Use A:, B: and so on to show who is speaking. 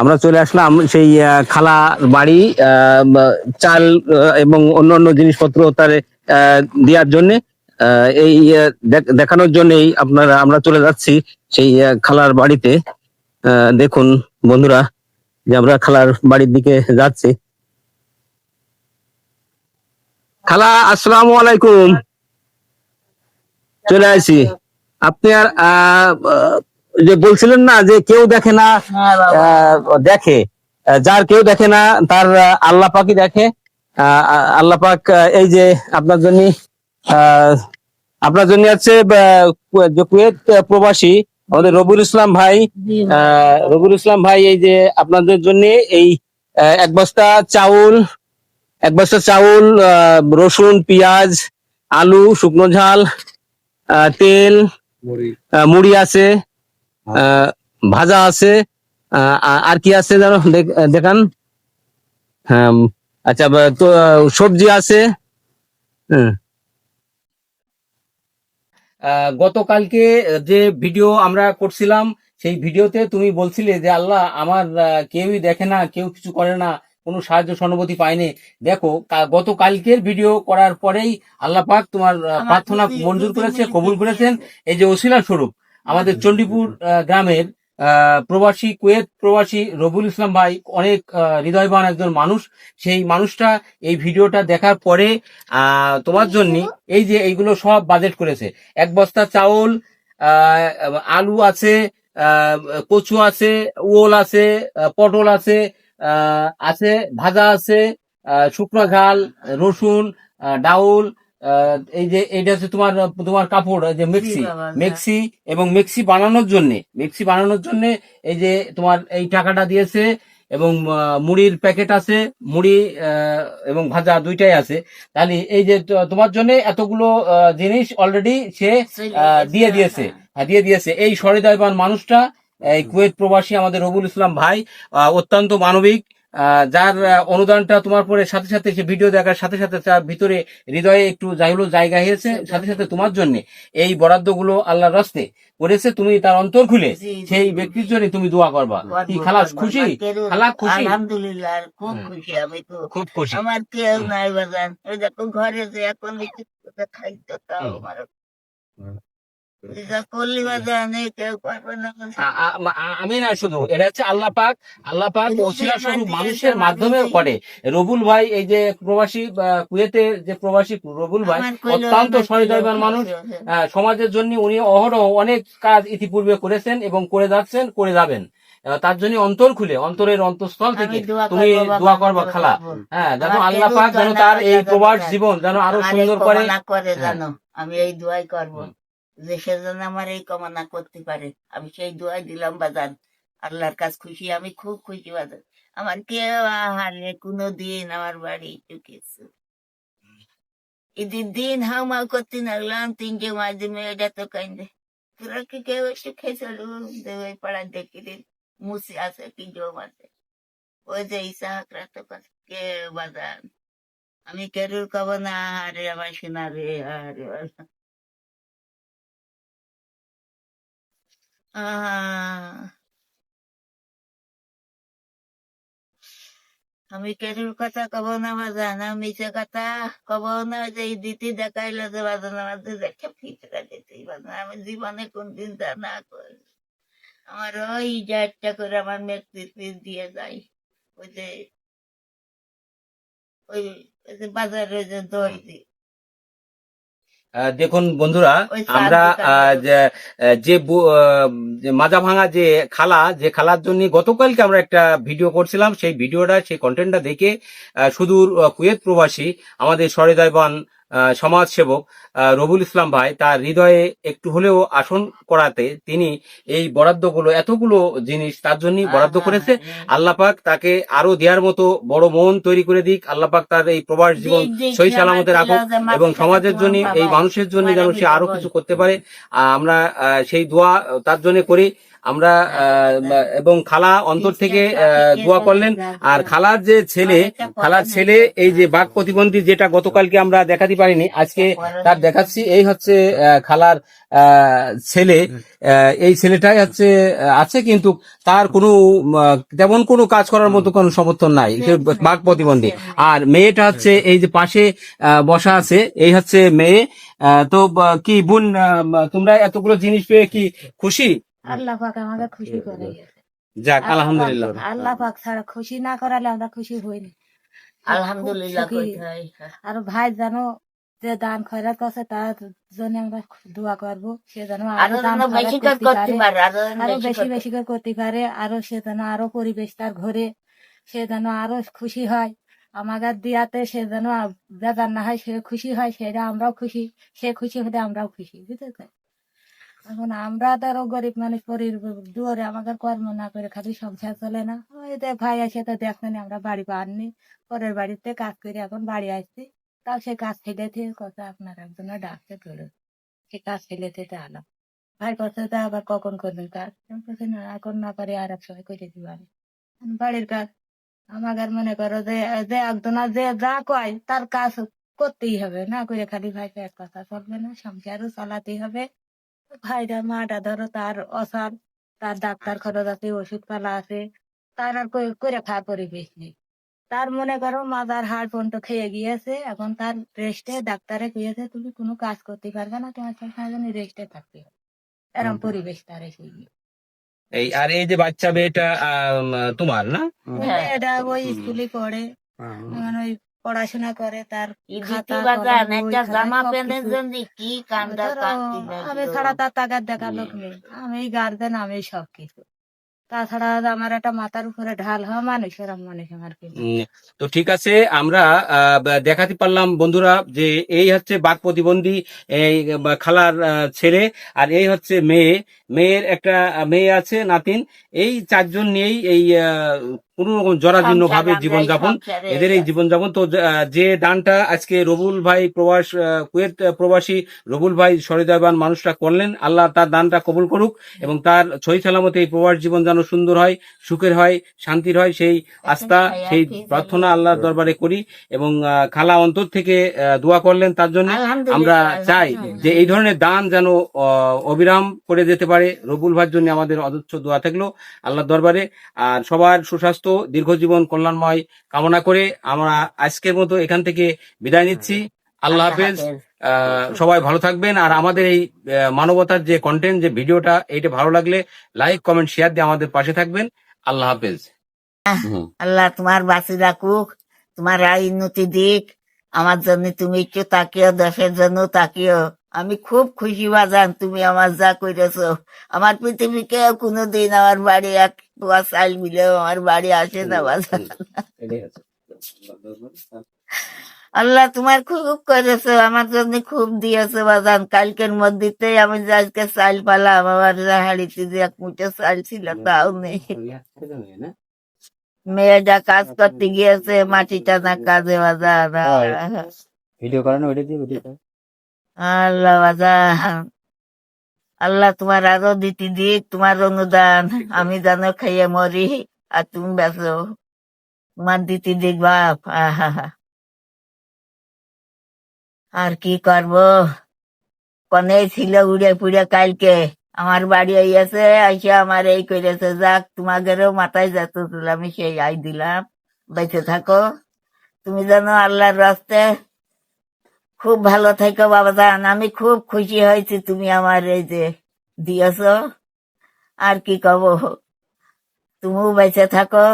A: আমরা চলে আসলাম সেই খালা বাড়ি চাল এবং অন্যান্য জিনিসপত্র তার দেওয়ার জন্য এই দেখানোর জন্যই আপনারা, আমরা চলে যাচ্ছি সেই খালার বাড়িতে। দেখুন বন্ধুরা, যে আমরা খালার বাড়ির দিকে যাচ্ছি। খালা, আসসালামু আলাইকুম। চলে আসি। আপনি আর যে বলছিলেন না যে কেউ দেখে না আহ, দেখে। যার কেউ দেখে না তার আল্লাহ পাকই দেখে। আল্লাহ পাক এই যে আপনার জন্য আপনার জন্য আছে যে কুয়েত প্রবাসী আমাদের রবিউল ইসলাম ভাই। আহ, রবিউল ইসলাম ভাই এই যে আপনাদের জন্য এই আহ, এক বস্তা চাউল এক বস্তা চাউল আহ, রসুন পেঁয়াজ আলু শুকনো ঝাল আহ, তেল মুড়ি আছে। ভাজা আছে আহ, আর কি আছে জানো? দেখান। হ্যাঁ আচ্ছা তো সবজি আছে। হুম। আহ, গতকালকে যে ভিডিও আমরা করছিলাম সেই ভিডিওতে তুমি বলছিলে যে আল্লাহ আমার আহ, কেউই দেখে না কেউ কিছু করে না কোনো সাহায্য সহানুভূতি পায়নি। দেখো গতকালকের ভিডিও করার পরেই আল্লাহ পাক তোমার প্রার্থনা মঞ্জুর করেছে কবুল করেছেন। এই যে ওসিলা স্বরূপ আমাদের চণ্ডীপুর গ্রামের প্রবাসী কুয়েত প্রবাসী রবুল ইসলাম ভাই অনেক হৃদয়বান একজন মানুষ। সেই মানুষটা এই ভিডিওটা দেখার পরে তোমার জন্য এই যে এইগুলো সব বাজেট করেছে। এক বস্তা চাউল আলু আছে কচু আছে ওল আছে পটল আছে আছে ভাজা আছে আহ, শুকনো ঝাল রসুন ডাউল আহ, এই যে এইটা হচ্ছে তোমার তোমার কাপড় যে মেক্সি।
B: বাবা,
A: মেক্সি এবং মেক্সি বানানোর জন্য মেক্সি বানানোর জন্য এই যে তোমার এই টাকাটা দিয়েছে এবং মুড়ির প্যাকেট আছে মুড়ি এবং ভাজা দুইটাই আছে। তাহলে এই যে তোমার জন্য এতগুলো জিনিস অলরেডি সে দিয়ে দিয়েছে। হ্যাঁ, দিয়ে দিয়েছে। এই সহৃদয়বান মানুষটা এই কুয়েত প্রবাসী আমাদের রবুল ইসলাম ভাই আহ, অত্যন্ত মানবিক যার অনুদানটা তোমার পরে সাথে সাথে সে ভিডিও দেখার সাথে সাথে তার ভিতরে হৃদয়ে একটু যাই হলো জায়গা হয়েছে সাথে সাথে তোমার জন্য এই বরাদ্দগুলো আল্লাহর রাস্তে করেছে তুমি তার অন্তর খুলে সেই ব্যক্তির জন্য তুমি দোয়া করবা। কি খালাস খুশি?
B: আমার কেউ-
A: খালা খুশি?
B: আলহামদুলিল্লাহ খুব খুশি আমি তো।
A: খুব খুশি।
B: আমার কেউ নাই বাজান। ওই দেখো ঘরে যে এখন খাইতো তাও আমার
A: আমি না। শুধু এটা হচ্ছে আল্লাহ পাক আল্লাহ পাক ওসিলা মানুষের করে। রবুল ভাই এই যে প্রবাসী বা কুয়েতের যে প্রবাসী রবুল ভাই অত্যন্ত সহৃদয়বান মানুষ সমাজের জন্য উনি অহরহ অনেক কাজ ইতিপূর্বে করেছেন এবং করে যাচ্ছেন করে যাবেন। তার জন্য অন্তর খুলে অন্তরের অন্তঃস্থল থেকে তুমি দোয়া করবা খালা। হ্যাঁ যেন আল্লাহ পাক যেন তার এই প্রবাস জীবন যেন
B: আরও
A: সুন্দর করে। হ্যাঁ।
B: জানো আমি এই দোয়াই করব। যে সে যেন আমার এই কামনা করতে পারে। আমি সেই দোয়াই দিলাম বাজান। আল্লাহর কাছে খুশি, আমি খুব খুশি বাজান। আমার কেউ আহারে কোনো দিন আমার বাড়ি একটু কিছু ঈদের দিন হাউ মাউ করতে লাগলাম, তিনটে মাঝে মেয়েটা তো কান্দে। তোরা কি কেউ এসে খেয়েছিল ওই পাড়ার দেখি দিন মুসি আছে কি জম আছে ওই যে ইসাহাকরা তো কে বাজান? আমি কেরুর কব না আরে আমার শোনা রে, আরে আমি কেরুর কথা কব না বাজান আমি মিছে কথা কব না যে এই দিতে দেখাইলো যে বাজান আমাদের দেখে ফিটরা দিতে বাজান আমি জীবনে কোন দিন তা না করি। আমার ওই একটা করে আমার পিস দিয়ে যায় ওই যে ওই বাজারে যে দই দিই
A: দেখুন বন্ধুরা আমরা আহ, যে মাজা ভাঙা যে খালা যে খালার জন্য গতকালকে আমরা একটা ভিডিও করছিলাম। সেই ভিডিওটা সেই কন্টেন্টটা দেখে সুদূর কুয়েত প্রবাসী আমাদের সহৃদয়বান আহ, সমাজসেবক রবুল ইসলাম ভাই তার হৃদয়ে একটু হলেও আসন করাতে তিনি এই বরাদ্দগুলো এতগুলো জিনিস তার জন্যই বরাদ্দ করেছে। আল্লাহ পাক তাকে আরও দেওয়ার মতো বড় মন তৈরি করে দিক। আল্লাহ পাক তার এই প্রবাস জীবন সহি সালামতে রাখুক এবং সমাজের জন্য এই মানুষের জন্য যেন সে আরও কিছু করতে পারে। আহ, আমরা সেই দোয়া তার জন্য করি। আমরা এবং খালা অন্তর থেকে দোয়া করলেন। আর খালার যে ছেলে, খালার ছেলে, এই যে বাঘ প্রতিবন্ধী যেটা গতকালকে আমরা দেখাতে পারিনি, আজকে তার দেখাচ্ছি, এই হচ্ছে খালার ছেলে। এই ছেলেটাই হচ্ছে, আছে কিন্তু তার কোনো তেমন কোনো কাজ করার মতো কোনো সমর্থন নাই বাঘ প্রতিবন্ধী। আর মেয়েটা হচ্ছে, এই যে পাশে বসা আছে, এই হচ্ছে মেয়ে। তো কি বোন তোমরা এতগুলো জিনিস পেয়ে কি খুশি?
C: আল্লাহ পাক আমাকে খুশি করে
A: যাক আলহামদুলিল্লাহ।
C: আল্লাহ পাক ছাড়া খুশি না করালে আমরা খুশি হইনি
B: আলহামদুলিল্লাহ।
C: আর ভাই জানো যে দান খয়রাত করছে তার জন্য আমরা দোয়া করব। সে যেন আরও দান
B: বেশি
C: করতে পারে আরও
B: বেশি
C: বেশি করে করতে পারে আরও সে যেন আরও পরিবেশ তার ঘরে সে যেন আরও খুশি হয়। আমাদের দিয়াতে সে যেন বেজার না হয় সে খুশি হয় সেটা আমরাও খুশি সে খুশি হলে আমরাও খুশি বুঝেছে এখন আমরা তারও গরিব মানুষ, পরির দুয়ারে আমাদের কর্ম না করে খালি সংসার চলে না। ওই ভাই এসে তো দেখছেন আমরা বাড়ি পাননি পরের বাড়িতে কাজ করে এখন বাড়ি আসছি। তাও সে কাজ ফেলেছে কথা আপনার একজন ডাকতে তোলে সে কাজ ফেলেছে তা আলাম ভাই কথা তা আবার কখন করবেন কাজ? আমি না, এখন না পারে আর এক সময় করে দিবারে বাড়ির কাজ। আমাদের মনে করো যে যে একজনা যে যা কয় তার কাজ করতেই হবে। না করে খালি ভাই এক কথা চলবে না, সংসারও চালাতেই হবে। ভাইরা মাটা ধরো তার অসার তার ডাক্তার খরচ আছে ওষুধ পালা আছে তার আর কই- করে খাওয়ার পরিবেশ নেই তার মনে করো মাজার হাড় পর্যন্ত খেয়ে গিয়েছে এখন তার রেস্টে ডাক্তারে কইয়েছে তুমি কোনো কাজ করতে পারবে না তোমার সবসময় রেস্টে থাকতে হবে এরকম পরিবেশ তার এসে গিয়ে।
A: এই আর এই যে বাচ্চা মেয়েটা তোমার না?
B: হ্যাঁ।
C: এটা ওই স্কুলে পড়ে মানে ওই পড়াশোনা করে তার
B: জামা
C: সব
B: প্যান্টের জন্য কি কান্দা
C: আমি ছাড়া তার টাকার দেখা লোক নেই। আমি গার্জেন আমি সব কিছু তাছাড়া আমার একটা মাথার উপরে ঢাল হওয়া মানুষের মানুষ আমার
A: তো ঠিক আছে আমরা আহ, দেখাতে পারলাম বন্ধুরা যে এই হচ্ছে বাক প্রতিবন্ধী এই খালার আহ, ছেলে আর এই হচ্ছে মেয়ে। মেয়ের একটা মেয়ে আছে নাতিন। এই চারজন নিয়েই এই কোন রকম জরাজীর্ণ ভাবে জীবনযাপন এদের এই জীবনযাপন তো যে দানটা আজকে রবুল ভাই প্রবাস কুয়েত প্রবাসী রবুল ভাই সরিদয়বান মানুষটা করলেন আল্লাহ তার দানটা কবুল করুক এবং তার সহি সালামতে এই প্রবাস জীবন যেন সুন্দর হয় সুখের হয় শান্তির হয় সেই আস্থা সেই প্রার্থনা আল্লাহর দরবারে করি এবং খালা অন্তর থেকে দোয়া করলেন তার জন্য। আমরা চাই যে এই ধরনের দান যেন অবিরাম করে যেতে পারে। রবুল ভাইয়ের জন্য আমাদের অদচ্ছ দোয়া থাকল আল্লাহর দরবারে। আর সবার সুস্বাস্থ্য দীর্ঘজীবন কল্যাণময় কামনা করে আমরা আজকের মতো এখান থেকে বিদায় নিচ্ছি। আল্লাহ হাফেজ। সবাই ভালো থাকবেন। আর আমাদের এই মানবতার যে কন্টেন্ট যে ভিডিওটা এইটা ভালো লাগলে লাইক কমেন্ট শেয়ার দিয়ে আমাদের পাশে থাকবেন। আল্লাহ হাফেজ।
B: আল্লাহ তোমার বাঁচি রাখুক তোমার আয় উন্নতি দিক আমার জন্য তুমি একটু তাকিও দেশের জন্য তাকিও। আমি খুব খুশি বাজান তুমি আমার যা করেছ আমার পৃথিবীকে কোনোদিন আমার বাড়ি এক তোমার চাইল মিলেও আমার বাড়ি আসে না বাজান। আল্লাহ তোমার খুব করেছ আমার জন্য খুব দিয়েছ বাজান। কালকের মধ্যে আমি যে আজকে চাইল পালাম আমার হাড়িতে যে এক মুঠো চাইল ছিল তাও নেই। মেয়েটা কাজ করতে গিয়েছে মাটিটা না কাজে বাজার
D: ভিডিও করেন ওইটা দিয়ে
B: আল্লাহ আল্লাহ তোমার আরও দিতে দিক, তোমার অনুদান। আমি যেন খাইয়ে মরি, আর তুমি বেসো তোমার দিতি দিক বাপ, আহা। আর কি করব? কনে ছিল উড়ে পুড়ে কালকে। আমার বাড়ি আইয়াছে, আইসা আমার এই করেছে যাক তোমাদেরও মাথায় যেত আমি সেই আই দিলাম। বেঁচে থাকো। তুমি যেন আল্লাহর রাস্তে খুব ভালো থাকো, বাবা জান। আমি খুব খুশি হয়েছি তুমি আমার এই যে দিয়েছ। আর কি কব? তুমিও বেঁচে থাকো।